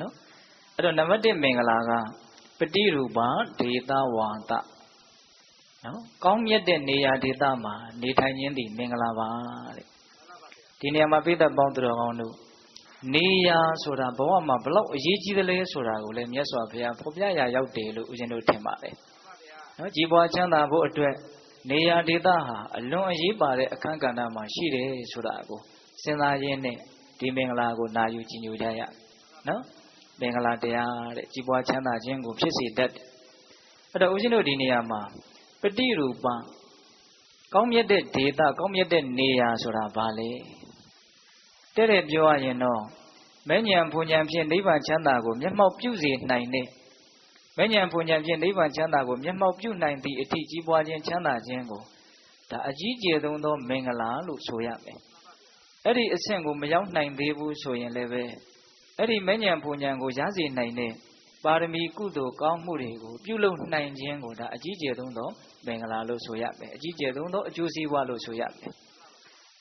နော်အဲ့တော့နံပါတ်1မင်္ဂလာကပฏิရူပဒေသဝါဒနော်ကောင်းမြတ်တဲ့နေရာဒေသမှာနေထိုင်ခြင်းသည်မင်္ဂလာပါတဲ့ဒီနေရာမှာပိဿပေါင်းသူတော်ကောင်းတို့နေရာဆိုတာဘဝမှာဘလောက်အရေးကြီးသလဲဆိုတာကိုလည်းမြတ်စွာဘုရားဖော်ပြရာရောက်တယ်လို့ဦးဇင်းတို့ထင်ပါတယ်နော်ကြီးပွားချမ်းသာဖို့အတွက်နေရာဒေသဟာအလွန်အရေးပါတဲ့အခန်းကဏ္ဍမှာရှိတယ်ဆိုတာကိုစဉ်းစားရင်းနဲ့ဒီမင်္ဂလာကိုနာယူကြည်ညိုကြရနော် မင်္ဂလာတရားတဲ့ကြီးပွားချမ်းသာခြင်းကို ဖြစ်စေတတ်တယ်အဲ့တော့ဦးဇင်းတို့ဒီနေရာမှာပฏิရူပကောင်းမြတ်တဲ့ဒေသကောင်းမြတ်တဲ့နေရာဆိုတာဘာလဲတဲ့တဲ့ပြောရရင်တော့မဉ္ဇဉ်ဘုံဉဏ်ဖြင့်နိဗ္ဗာန်ချမ်းသာကိုမျက်မှောက်ပြုစေနိုင်တဲ့မဉ္ဇဉ်ဘုံဉဏ်ဖြင့်နိဗ္ဗာန်ချမ်းသာကိုမျက်မှောက်ပြုနိုင်သည့်အထိကြီးပွားခြင်းချမ်းသာခြင်းကိုဒါအကြီးကျယ်ဆုံးသော မင်္ဂလာလို့ဆိုရမယ်အဲ့ဒီအဆင့်ကိုမရောက်နိုင်သေးဘူးဆိုရင်လည်းပဲ အဲ့ဒီမဉ္ဇဉ်ဘုံဉဏ်ကိုရစေနိုင်တဲ့ပါရမီကုသိုလ်ကောင်းမှုတွေကိုပြုလုပ်နိုင်ခြင်းကိုဒါအကြီးကျယ်ဆုံးသောမင်္ဂလာလို့ဆိုရမယ်အကြီးကျယ်ဆုံးသောအကျိုးစီးပွားလို့ဆိုရမယ်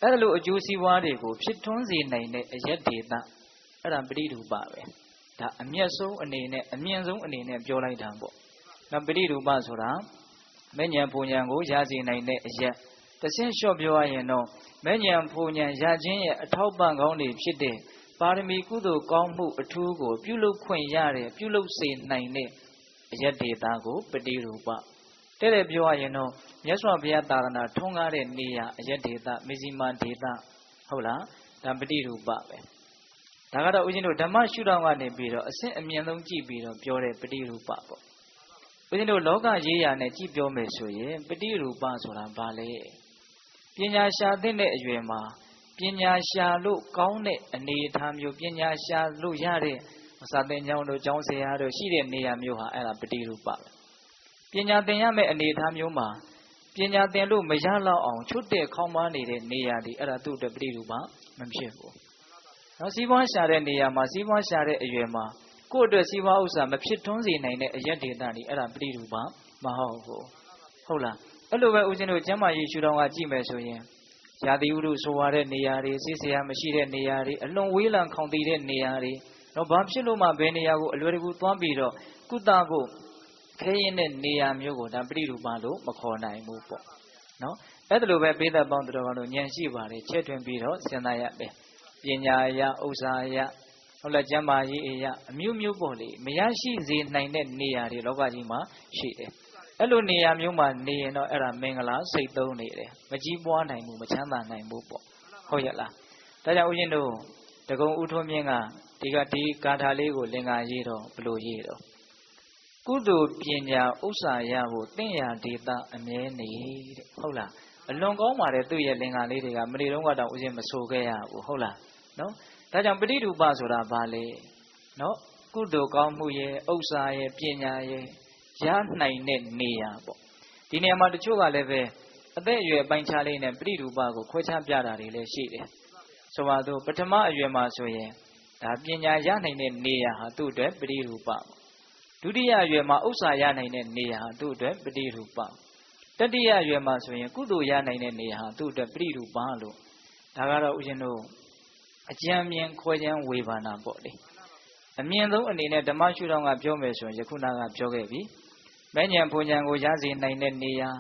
အဲ့ဒါလိုအကျိုးစီးပွားတွေကိုဖြစ်ထွန်းစေနိုင်တဲ့အရက်ဒေသအဲ့ဒါပရိဒုပပဲဒါအမျက်ဆုံးအနေနဲ့အမြင့်ဆုံးအနေနဲ့ပြောလိုက်တာပေါ့နော်ပရိဒုပဆိုတာမဉ္ဇဉ်ဘုံဉဏ်ကိုရစေနိုင်တဲ့အရက်တဆင့်လျှော့ပြောရရင်တော့မဉ္ဇဉ်ဘုံဉဏ်ရခြင်းရဲ့အထောက်ပံ့ကောင်းတွေဖြစ်တဲ့ ပါရမီကုသိုလ်ကောင်းမှုအထူးကို ပြုလုပ်ခွင့်ရတဲ့ပြုလုပ်စေနိုင်တဲ့အယက်ဒေတာကိုပတိရူပတဲ့တဲ့ပြောရရင်တော့မြတ်စွာဘုရားသာသနာထွန်းကားတဲ့နေရာအယက်ဒေတာမေဇီမာဒေတာဟုတ်လားဒါပတိရူပပဲဒါကတော့ဦးဇင်းတို့ဓမ္မရှုထောင့်ကနေပြီးတော့အဆင့်အမြင့်ဆုံးကြည့်ပြီးတော့ပြောတဲ့ပတိရူပပေါ့ဦးဇင်းတို့လောကရေးရာနဲ့ကြည့်ပြောမယ်ဆိုရင်ပတိရူပဆိုတာဘာလဲပညာရှာတဲ့အရွယ်မှာ ပညာရှာလို့ကောင်းတဲ့အနေအထားမျိုးပညာရှာလို့ရတဲ့စာသင်ကျောင်းတို့ကျောင်းဆရာတို့ရှိတဲ့နေရာမျိုးဟာအဲ့ဒါပฏิရူပပဲပညာသင်ရမယ့်အနေအထားမျိုးမှာပညာသင်လို့မရတော့အောင်ချွတ်တဲ့ခေါင်းပါနေတဲ့နေရာဒီအဲ့ဒါသူ့အတွက်ပฏิရူပမဖြစ်ဘူးနော်စီးပွားရှာတဲ့နေရာမှာစီးပွားရှာတဲ့အရွယ်မှာကိုယ့်အတွက်စီးပွားဥစ္စာမဖြစ်ထွန်းစေနိုင်တဲ့အရက်ဒေတာဒီအဲ့ဒါပฏิရူပမဟုတ်ဘူးဟုတ်လားအဲ့လိုပဲဦးဇင်းတို့ကျမ်းမာရေးရှုထောင့်ကကြည့်မယ်ဆိုရင် ရာသီဥတုဆိုရတဲ့နေရာတွေစိတ်ဆရာမရှိတဲ့နေရာတွေအလွန်ဝေးလံခေါင်တည်တဲ့နေရာတွေတော့ဘာဖြစ်လို့မှဘယ်နေရာကိုအလွယ်တကူသွားပြီးတော့ကုသဖို့ခဲရင်တဲ့နေရာမျိုးကိုဒါပရိရူပလို့မခေါ်နိုင်ဘူးပေါ့နော်အဲ့ဒါလိုပဲပေးသက်ပေါင်းတော်ကတော့ဉာဏ်ရှိပါတယ်ချဲ့ထွင်ပြီးတော့စဉ်းစားရမယ်ပညာအရာဥစ္စာအရာဟုတ်လားကျမ်းမာရေးအရာအမျိုးမျိုးပေါ့လေမရရှိစေနိုင်တဲ့နေရာတွေလောကကြီးမှာရှိတယ် အဲ့လိုနေရာမျိုးမှာနေရင်တော့အဲ့ဒါမင်္ဂလာစိတ်သုံးနေတယ်မကြီးပွားနိုင်ဘူးမချမ်းသာနိုင်ဘူးပေါ့ဟုတ်ရဲ့လားဒါကြောင့်ဦးဇင်းတို့တကုံဥထုံးမြင့်ကဒီကဒီကာထာလေးကိုလင်္ကာရေးတော့ဘလို့ရေးတော့ကုသိုလ်ပညာဥစ္စာရဖို့တင့်ရာဒေတာအမြဲနေတဲ့ဟုတ်လားအလွန်ကောင်းပါတယ်သူ့ရဲ့လင်္ကာလေးတွေကမနေ့တုန်းကတော့ဦးဇင်းမဆိုခဲ့ရဘူးဟုတ်လားနော်ဒါကြောင့်ပဋိဓုပဆိုတာဘာလဲနော်ကုသိုလ်ကောင်းမှုရဲ့ဥစ္စာရဲ့ပညာရဲ့ ရနိုင်တဲ့နေရာပေါ့ဒီနေရာမှာတချို့ကလည်းပဲအသက်အရွယ်ပိုင်းခြားလေးနဲ့ပရိဒုပကိုခွဲခြားပြတာတွေလည်းရှိတယ်ဆိုပါတော့ပထမအရွယ်မှာဆိုရင်ဒါပညာရနိုင်တဲ့နေရာဟာသူ့အတွက်ပရိဒုပဒုတိယအရွယ်မှာဥစ္စာရနိုင်တဲ့နေရာဟာသူ့အတွက်ပရိဒုပတတိယအရွယ်မှာဆိုရင်ကုသိုလ်ရနိုင်တဲ့နေရာဟာသူ့အတွက်ပရိဒုပလို့ဒါကတော့ဦးဇင်းတို့အကြံမြင်ခွဲခြမ်းဝေဘာနာပေါ့လေအမြင့်ဆုံးအနေနဲ့ဓမ္မရှုထောင့်ကပြောမယ်ဆိုရင်ယခုနကပြောခဲ့ပြီ မဲ့ညံဘုံညံကိုရစေနိုင်တဲ့နေရာ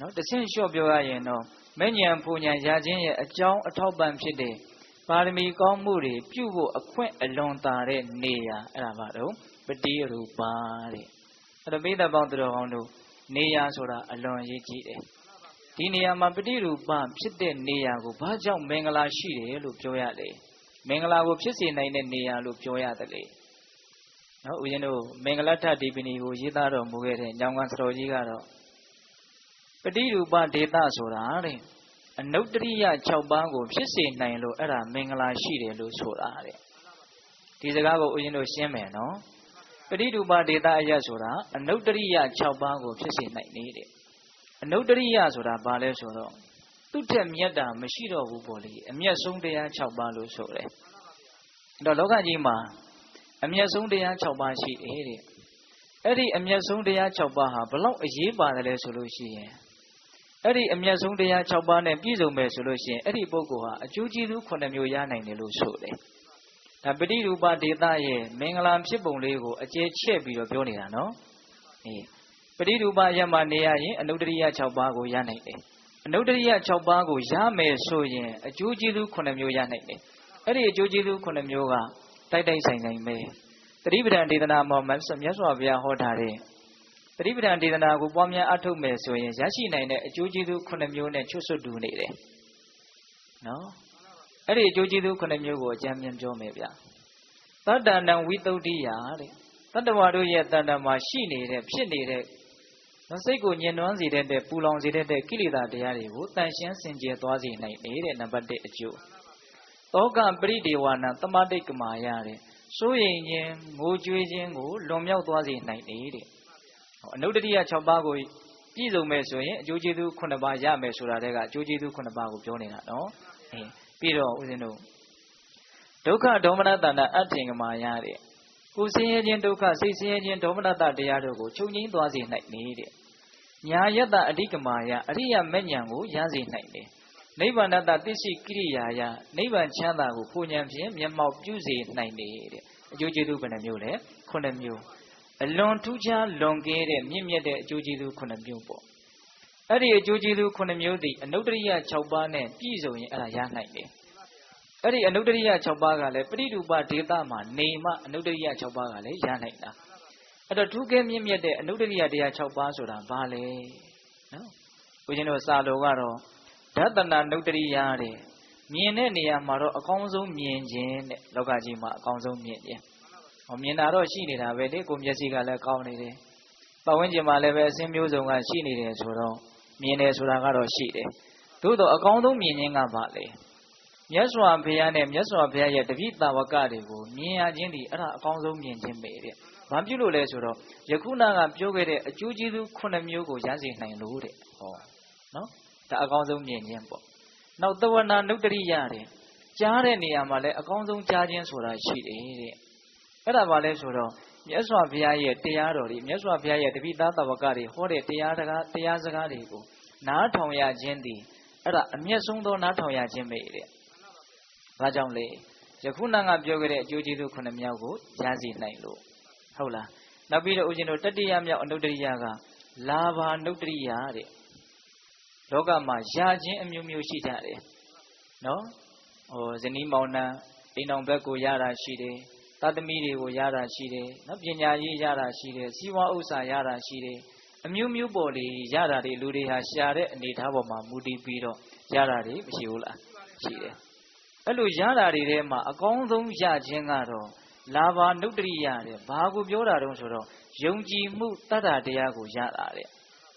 နော်တဆင့်လျှော့ပြောရရင်တော့မဲ့ညံဘုံညံရခြင်းရဲ့အကြောင်းအထောက်ပံ့ဖြစ်တဲ့ပါရမီကောင်းမှုတွေပြုဖို့အခွင့်အလွန်တာတဲ့နေရာအဲ့ဒါပါတော့ပတိရူပါတဲ့အဲ့ဒါပိဿပေါင်းတော်ကောင်းတို့နေရာဆိုတာအလွန်ရေးကြီးတယ်ဒီနေရာမှာပฏิရူပဖြစ်တဲ့နေရာကိုဘာကြောင့်မင်္ဂလာရှိတယ်လို့ပြောရလဲမင်္ဂလာကိုဖြစ်စေနိုင်တဲ့နေရာလို့ပြောရတယ်လေ နော်ဦးဇင်းတို့မင်္ဂလထဒီပဏီကိုရေးသားတော်မူခဲ့တဲ့ညောင်ကန်စတော်ကြီးကတော့ပฏิရူပဒေတာဆိုတာတဲ့အနုတ္တရိယ6ပါးကိုဖြစ်စေနိုင်လို့အဲ့ဒါမင်္ဂလာရှိတယ်လို့ဆိုတာတဲ့ဒီစကားကိုဦးဇင်းတို့ရှင်းမယ်နော်ပฏิရူပဒေတာအရဆိုတာအနုတ္တရိယ6ပါးကိုဖြစ်စေနိုင်နေတဲ့အနုတ္တရိယဆိုတာဘာလဲဆိုတော့သူ့ထက်မြတ်တာမရှိတော့ဘူးပေါ့လေအမျက်ဆုံးတရား6ပါးလို့ဆိုတယ်အဲ့တော့လောကကြီးမှာ အမျက်ဆုံးတရား6ပါးရှိတယ်တဲ့အဲ့ဒီအမျက်ဆုံးတရား6ပါးဟာဘလောက်အရေးပါတယ်လဲဆိုလို့ရှိရင်အဲ့ဒီအမျက်ဆုံးတရား6ပါးနဲ့ပြည့်စုံမယ်ဆိုလို့ရှိရင်အဲ့ဒီပုဂ္ဂိုလ်ဟာအကျိုးကျေးဇူး9မျိုးရနိုင်တယ်လို့ဆိုတယ်ဒါပฏิရူပဒေသရဲ့မင်္ဂလာဖြစ်ပုံလေးကိုအကျဲချဲ့ပြီးတော့ပြောနေတာနော်အေးပฏิရူပရမနေရရင်အနုတ္တရိယ6ပါးကိုရနိုင်တယ်အနုတ္တရိယ6ပါးကိုရမယ်ဆိုရင်အကျိုးကျေးဇူး9မျိုးရနိုင်တယ်အဲ့ဒီအကျိုးကျေးဇူး9မျိုးက တိုက်တိုက်ဆိုင်ဆိုင်ပဲသတိပဋ္ဌာန်ဒေသနာမှာမြတ်စွာဘုရားဟောထားတဲ့သတိပဋ္ဌာန်ဒေသနာကိုပွားများအထုတ်မယ်ဆိုရင်ရရှိနိုင်တဲ့အကျိုးကျေးဇူး9မျိုးနဲ့ချွတ်ဆွတ်တူနေတယ်နော်အဲ့ဒီအကျိုးကျေးဇူး9မျိုးကိုအကြံဉာဏ်ပြောမယ်ဗျသတ္တနံဝိတုဒ္ဓိယတဲ့တတ္တဝါတို့ရဲ့တဏ္ဍာမှာရှိနေတဲ့ဖြစ်နေတဲ့နော်စိတ်ကိုညှဉ်းနှွမ်းစေတဲ့ပူလောင်စေတဲ့ကိလေသာတရားတွေကိုတန်ရှင်းစင်ကြယ်သွားစေနိုင်တဲ့နံပါတ်1အကျိုး သောကပရိဒေဝနာတမတိတ်ကမာယတဲ့စိုးရိမ်ခြင်းငိုကြွေးခြင်းကိုလွန်မြောက်သွားစေနိုင်တဲ့အနုတ္တရိယ6ပါးကိုပြည့်စုံမယ်ဆိုရင်အကျိုးကျေးဇူး9ပါးရမယ်ဆိုတာတည်းကအကျိုးကျေးဇူး9ပါးကိုပြောနေတာနော်အဲပြီးတော့ဦးဇင်းတို့ဒုက္ခဒေါမနတဏအထင်ကမာယတဲ့ကိုယ်ဆင်းရဲခြင်းဒုက္ခစိတ်ဆင်းရဲခြင်းဒေါမနတတရားတို့ကိုချုပ်ငိမ့်သွားစေနိုင်နေတဲ့ညာယတ္တအဓိကမာယအရိယမဉ္ဇဉ်ကိုရစေနိုင်တယ် နိဗ္ဗာန်တတသိရှိကိရိယာယနိဗ္ဗာန်ချမ်းသာကိုပူဉဏ်ဖြင့်မျက်မှောက်ပြုစေနိုင်တယ်တဲ့အကျိုးကျေးဇူးဘယ်နှမျိုးလဲခုနှစ်မျိုးအလွန်ထူးခြားလွန်ကဲတဲ့မြင့်မြတ်တဲ့အကျိုးကျေးဇူးခုနှစ်မျိုးပေါ့အဲ့ဒီအကျိုးကျေးဇူးခုနှစ်မျိုးသည်အနုတ္တရိယ6ပါးနဲ့ပြည့်စုံရင်အဲ့ဒါရနိုင်တယ်အဲ့ဒီအနုတ္တရိယ6ပါးကလည်းပရိဒုပဒေသမှာနေမှအနုတ္တရိယ6ပါးကလည်းရနိုင်တာအဲ့တော့ထူးကဲမြင့်မြတ်တဲ့အနုတ္တရိယတရား6ပါးဆိုတာဘာလဲနော်ဦးဇင်းတို့စာလိုကတော့ ဓတနာနုတ္တရိယတဲ့မြင်တဲ့နေရာမှာတော့အကောင်းဆုံးမြင်ခြင်းတဲ့လောကကြီးမှာအကောင်းဆုံးမြင်ခြင်းဟောမြင်တာတော့ရှိနေတာပဲလေကိုမျက်စိကလည်းကောင်းနေတယ်ပတ်ဝန်းကျင်မှာလည်းပဲအစင်းမျိုးစုံကရှိနေတယ်ဆိုတော့မြင်တယ်ဆိုတာကတော့ရှိတယ်သို့တော့အကောင်းဆုံးမြင်ခြင်းကဘာလဲမြတ်စွာဘုရားနဲ့မြတ်စွာဘုရားရဲ့တပိတာဝကတွေကိုမြင်ရခြင်းဒီအဲ့ဒါအကောင်းဆုံးမြင်ခြင်းပဲတဲ့ဘာဖြစ်လို့လဲဆိုတော့ယခုနကပြောခဲ့တဲ့အကျိုးကျေးဇူး9မျိုးကိုရစေနိုင်လို့တဲ့ဟောနော် ဒါအကောင်းဆုံးမြင်ခြင်းပေါ့နောက်တဝနာနုတ္တရိယတဲ့ကြားတဲ့နေရာမှာလည်းအကောင်းဆုံးကြားခြင်းဆိုတာရှိတယ်တဲ့အဲ့ဒါဘာလဲဆိုတော့မြတ်စွာဘုရားရဲ့တရားတော်တွေမြတ်စွာဘုရားရဲ့တပိသားတဝကတွေဟောတဲ့တရားစကားတရားစကားတွေကိုနားထောင်ရခြင်းဒီအဲ့ဒါအမျက်ဆုံးသောနားထောင်ရခြင်းပဲတဲ့ဘာကြောင့်လဲယခုနကပြောခဲ့တဲ့အကျိုးကျေးဇူးခုနှစ်မြောက်ကိုရစီနိုင်လို့ဟုတ်လားနောက်ပြီးတော့ဦးဇင်းတို့တတိယမြောက်အနုတ္တရိယကလာဘာနုတ္တရိယတဲ့ လောကမှာယာခြင်းအမျိုးမျိုးရှိကြတယ်နော်ဟိုဇနီးမောင်နှံအိမ်တော်ဘက်ကိုရတာရှိတယ်သတ္တမီတွေကိုရတာရှိတယ်နော်ပညာရေးရတာရှိတယ်စီးပွားဥစ္စာရတာရှိတယ်အမျိုးမျိုးပေါ်လေရတာတွေလူတွေဟာရှာတဲ့အနေထားပေါ်မှာမူတည်ပြီးတော့ရတာတွေမရှိဘူးလားရှိတယ်အဲ့လိုရတာတွေထဲမှာအကောင်းဆုံးရခြင်းကတော့လာဘာနုတ္တရိယတဲ့ဘာကိုပြောတာတုံးဆိုတော့ယုံကြည်မှုတတ္တတရားကိုရတာတဲ့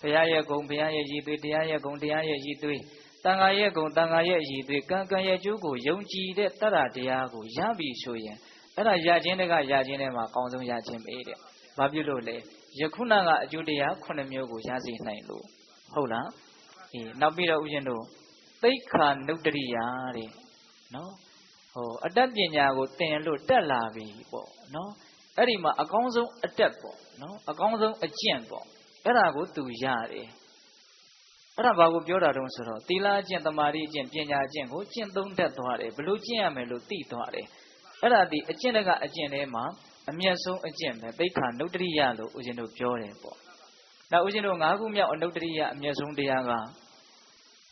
ဘုရားရဲ့ဂုံဘုရားရဲ့ရည်သွေးတရားရဲ့ဂုံတရားရဲ့ရည်သွေးတန်ခါရဲ့ဂုံတန်ခါရဲ့ရည်သွေးကံကံရဲ့ကျိုးကိုယုံကြည်တဲ့တတ္တတရားကိုရပြီဆိုရင်အဲ့ဒါရခြင်းတကရခြင်းထဲမှာအကောင်းဆုံးရခြင်းပဲတဲ့ဘာဖြစ်လို့လဲယခုနကအကျိုးတရား9မျိုးကိုရစေနိုင်လို့ဟုတ်လားအေးနောက်ပြီးတော့ဥရှင်တို့သိက္ခာနုတ္တရိယတဲ့နော်ဟိုအတတ်ပညာကိုသင်လို့တက်လာပြီပေါ့နော်အဲ့ဒီမှာအကောင်းဆုံးအတက်ပေါ့နော်အကောင်းဆုံးအကျင့်ပေါ့ အဲ့ဒါကိုသူရတယ်အဲ့ဒါဘာကိုပြောတာတုံးဆိုတော့သီလအကျင့်တမာတိအကျင့်ပညာအကျင့်ကိုကျင့်သုံးတတ်သွားတယ်ဘလို့ကျင့်ရမယ်လို့သိသွားတယ်အဲ့ဒါဒီအကျင့်တကအကျင့်ထဲမှာအမျက်ဆုံးအကျင့်ပဲသိက္ခာနုတ္တရိယလို့ဦးဇင်းတို့ပြောတယ်ပေါ့နောက်ဦးဇင်းတို့၅ခုမြောက်အနုတ္တရိယအမျက်ဆုံးတရားက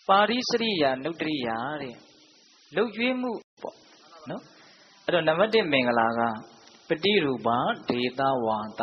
ပါရိစရိယနုတ္တရိယတဲ့လုတ်ကျွေးမှုပေါ့နော်အဲ့တော့နံပါတ်1မင်္ဂလာကပတိရူပဒေသဝါဒ